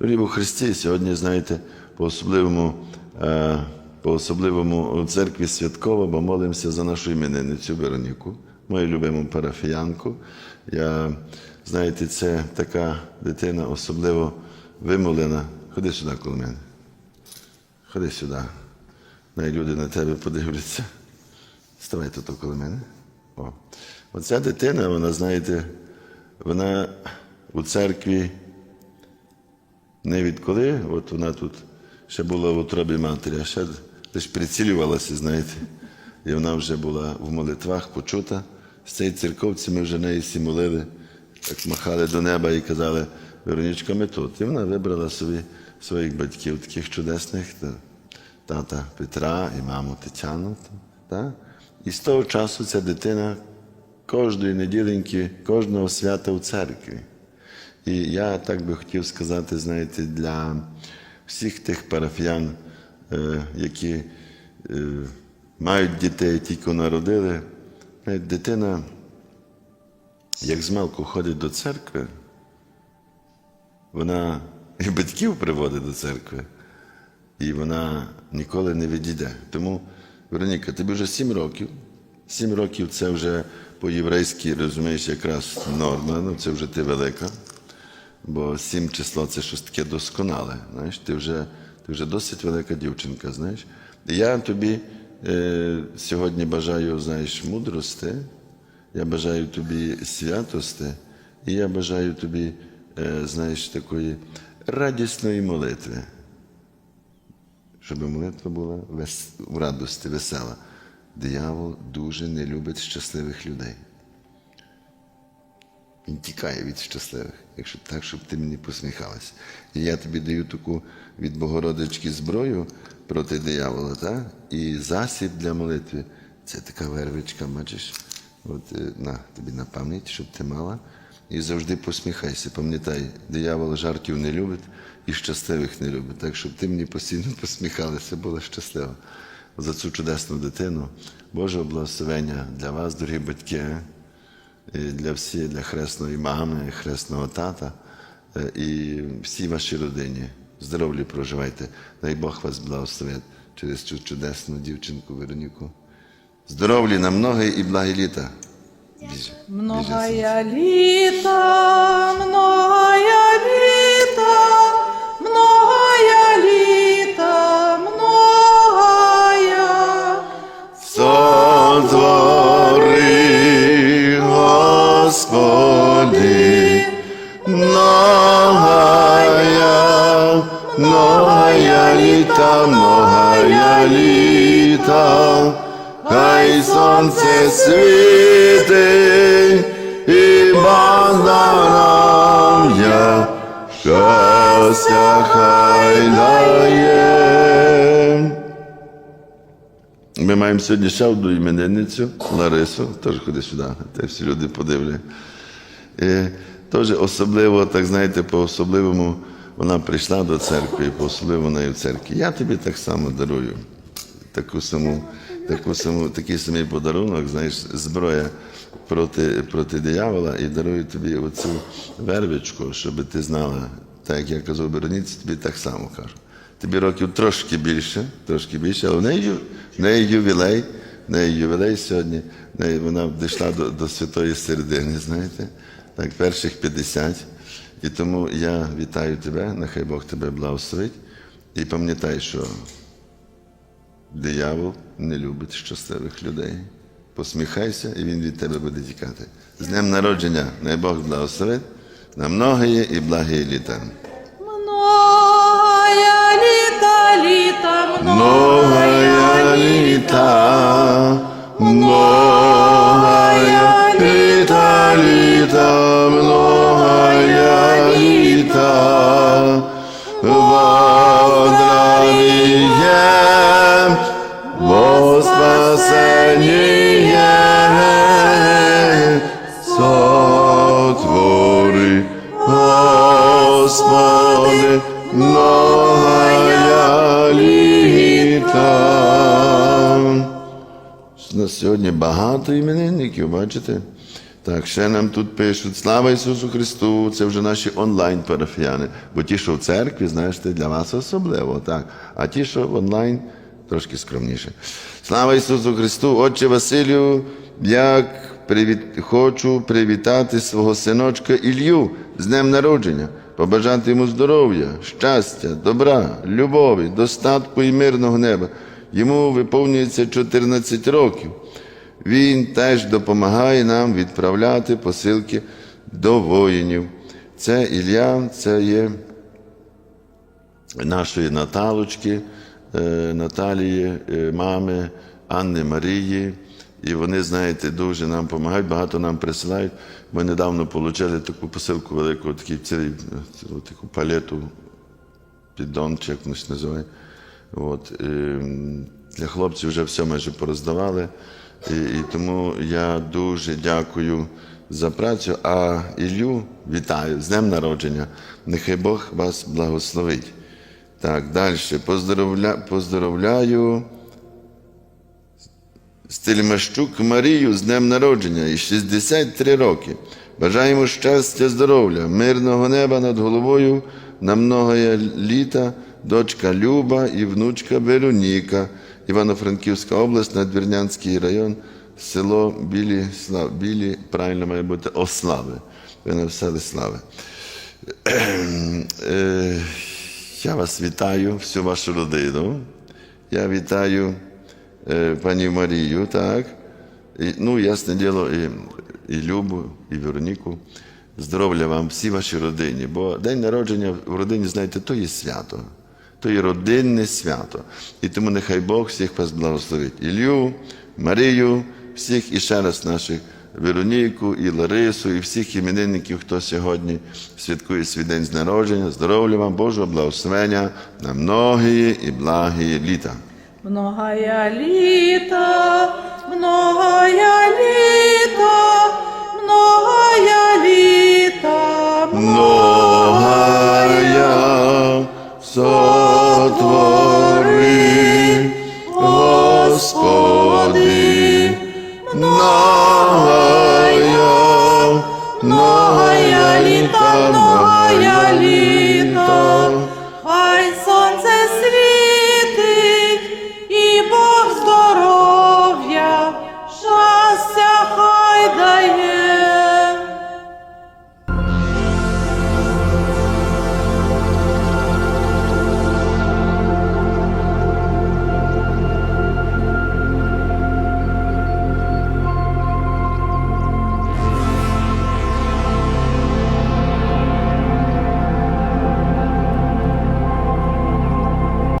Дорогі у Христі, сьогодні, знаєте, по-особливому, е, по-особливому у церкві святково, бо молимося за нашу іменинницю Вероніку, мою любиму парафіянку. Я, знаєте, це така дитина особливо вимолена. Ходи сюди коло мене. Ходи сюди. Най люди на тебе подивляться. Ставай тут коло мене. О. Оця дитина, вона, знаєте, вона у церкві не відколи, от вона тут ще була в утробі матері, а ще десь прицілювалася, знаєте, і вона вже була в молитвах почута. З цієї церковці ми вже неї всі молили, так махали до неба і казали, Веронічка, ми тут. І вона вибрала собі своїх батьків, таких чудесних, та, тата Петра і маму Тетяну. Та? І з того часу ця дитина кожної неділеньки, кожного свята у церкві. І я так би хотів сказати, знаєте, для всіх тих парафіян, е, які е, мають дітей, тільки народили, навіть дитина, як змалку ходить до церкви, вона і батьків приводить до церкви, і вона ніколи не відійде. Тому, Вероніка, тобі вже сім років. Сім років це вже по-єврейськи, розумієш, якраз норма, ну це вже ти велика. Бо сім число це щось таке досконале. Знаєш, ти вже, ти вже досить велика дівчинка, знаєш. І я тобі е, сьогодні бажаю, знаєш, мудрости, я бажаю тобі святости, і я бажаю тобі, е, знаєш, такої радісної молитви. Щоб молитва була в радості, весела. Диявол дуже не любить щасливих людей. Він тікає від щасливих, якщо так, щоб ти мені посміхалася. І я тобі даю таку від Богородички зброю проти диявола, так? і засіб для молитви. Це така вервичка, бачиш, от е, на тобі на пам'ять, щоб ти мала. І завжди посміхайся. Пам'ятай, диявол жартів не любить і щасливих не любить. Так, щоб ти мені постійно посміхалася, була щаслива. За цю чудесну дитину. Божого благословення для вас, дорогі батьки і для всіх, для хресної мами, хресного тата е, і всій вашій родині. Здоров'я проживайте. Дай Бог вас благословить через цю чудесну дівчинку Вероніку. Здоровлі на многі і благі літа. Много літа, многая, многая літа, многая літа, хай сонце світить і баздарам щастя хай дає. Ми маємо сьогодні ще одну іменинницю Ларису, теж ходи сюди, те всі люди подивляться. Теж особливо, так знаєте, по-особливому вона прийшла до церкви, і по-особливому вона в церкві. Я тобі так само дарую таку саму, таку саму, такий самий подарунок, знаєш, зброя проти, проти диявола, і дарую тобі оцю вервичку, щоб ти знала, так як я казав Бероніці, тобі так само кажу. Тобі років трошки більше, трошки більше, але в неї, в неї ювілей, в неї ювілей сьогодні, в неї вона дійшла до, до святої середини, знаєте, так, перших 50. І тому я вітаю тебе, нехай Бог тебе благословить. І пам'ятай, що диявол не любить щасливих людей. Посміхайся, і він від тебе буде тікати. З днем народження, най Бог благословить на многії і благі літа. Во спасеніє, сотвори, Господи, многая сьогодні багато іменинників, бачите? Так, ще нам тут пишуть Слава Ісусу Христу! Це вже наші онлайн парафіяни. Бо ті, що в церкві, знаєш, це для вас особливо, так. А ті, що в онлайн, трошки скромніше. Слава Ісусу Христу! Отче Василю, як привіт... хочу привітати свого синочка Ілью з днем народження, побажати йому здоров'я, щастя, добра, любові, достатку і мирного неба. Йому виповнюється 14 років. Він теж допомагає нам відправляти посилки до воїнів. Це Ілля, це є нашої Наталочки, е, Наталії, е, мами, Анни Марії. І вони, знаєте, дуже нам допомагають, багато нам присилають. Ми недавно отримали таку посилку велику, такий цілий, таку палету, піддон, чи як воно називає. От, е, для хлопців вже все майже пороздавали. І, і тому я дуже дякую за працю. А Ілю вітаю з днем народження. Нехай Бог вас благословить. Так, далі. Поздоровля... Поздоровляю Стельмащук Марію з днем народження і 63 роки. Бажаємо щастя, здоров'я, мирного неба над головою на многоє літа, дочка Люба і внучка Вероніка, Івано-Франківська область, Надвірнянський район, село Білі, Слав... Білі, правильно має бути Ослави. Ви написали Слави. Е, Я вас вітаю, всю вашу родину. Я вітаю е, пані Марію, так. І, ну, ясне діло, і, і Любу, і Вероніку. Здоров'я вам, всій вашій родині. Бо день народження в родині, знаєте, то є свято то є родинне свято. І тому нехай Бог всіх вас благословить. Іллю, Марію, всіх і ще раз наших Вероніку, і Ларису, і всіх іменинників, хто сьогодні святкує свій день з народження. Здоров'я вам, Божого благословення на многії і благі літа. Многая літа, многая літа, многая літа, многая. So